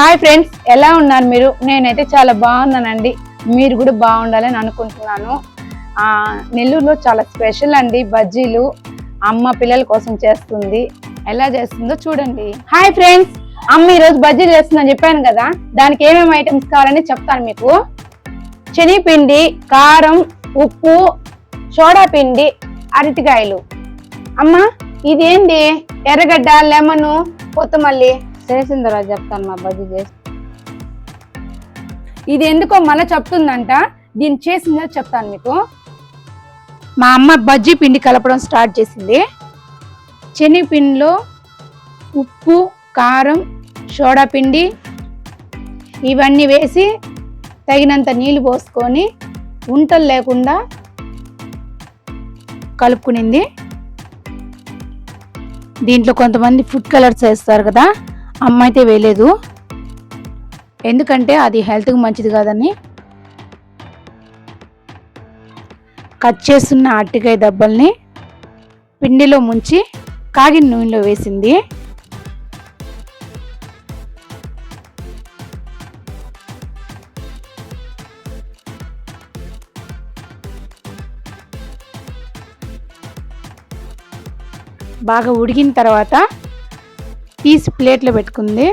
Hi friends ఎలా ఉన్నారు మీరు? నేనైతే చాలా బాగున్నానండి. మీరు కూడా బాగుండాలని అనుకుంటున్నాను. ఆ, నెల్లూరులో చాలా స్పెషల్ అండి బజ్జీలు అమ్మ పిల్లల కోసం చేస్తుంది. ఎలా చేస్తుందో చూడండి. హాయ్ ఫ్రెండ్స్ అమ్మ ఈరోజు బజ్జీలు చేస్తుందని చెప్పాను కదా దానికి ఏమేమి ఐటమ్స్ కావాలని చెప్తాను మీకు. శనిపిండి కారం ఉప్పు సోడా పిండి అరటికాయలు. అమ్మ ఇదేంటి? ఎర్రగడ్డ లెమను కొత్తమల్లి. చేసిన తర్వాత చెప్తాను మా బజ్జీ చేసి ఇది ఎందుకో మళ్ళీ చెప్తుందంట. దీన్ని చేసిందో చెప్తాను మీకు. మా అమ్మ బజ్జీ పిండి కలపడం స్టార్ట్ చేసింది. శనగపిండిలో ఉప్పు కారం సోడా పిండి ఇవన్నీ వేసి తగినంత నీళ్ళు పోసుకొని ఉంటలు లేకుండా కలుపుకునింది. దీంట్లో కొంతమంది ఫుడ్ కలర్స్ వేస్తారు కదా. అమ్మ అయితే వేయలేదు. ఎందుకంటే అది హెల్త్కి మంచిది కాదని. కట్ చేస్తున్న అరటికాయ దెబ్బల్ని పిండిలో ముంచి కాగిన నూనెలో వేసింది. బాగా ఉడికిన తర్వాత తీసి ప్లేట్లో పెట్టుకుంది.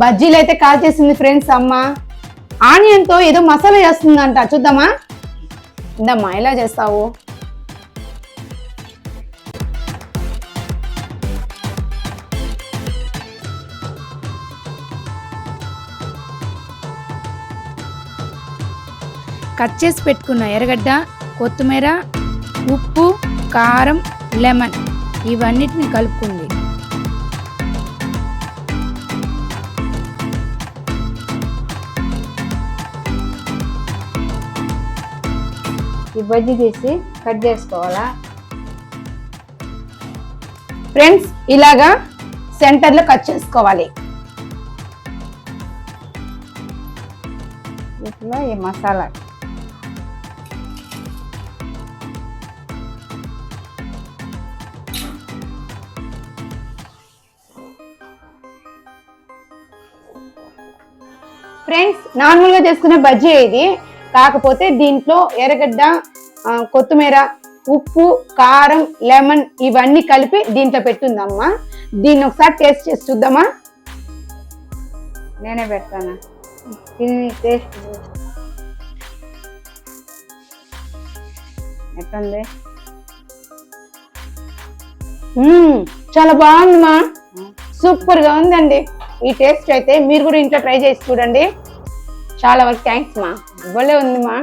బజ్జీలు అయితే కాల్ చేసింది ఫ్రెండ్స్ అమ్మ. ఆనియన్తో ఏదో మసాలా చేస్తుందంట. చూద్దామా? ఇందమ్మా ఎలా చేస్తావు? కట్ చేసి పెట్టుకున్న ఎర్రగడ్డ కొత్తిమీర ఉప్పు కారం లెమన్. ఇవన్నిటిని కలుపుకుంది. ఈ బజ్జి తీసి కట్ చేసుకోవాలా? ఫ్రెండ్స్ ఇలాగా సెంటర్లో కట్ చేసుకోవాలి. ఇట్లా ఈ మసాలా. ఫ్రెండ్స్ నార్మల్గా చేసుకునే బజ్జీ ఇది. కాకపోతే దీంట్లో ఎర్రగడ్డ కొత్తిమీర ఉప్పు కారం లెమన్ ఇవన్నీ కలిపి దీంట్లో పెట్టుందమ్మా. దీన్ని ఒకసారి టేస్ట్ చేసి చూద్దామా? నేనే పెడతాను? తిని టేస్ట్ ఎట్లుంది? చాలా బాగుందిమా సూపర్గా ఉందండి. ఈ టేస్ట్ అయితే మీరు కూడా ఇంట్లో ట్రై చేసి చూడండి. చాలా వరకు థ్యాంక్స్ మా. భలే ఉంది మా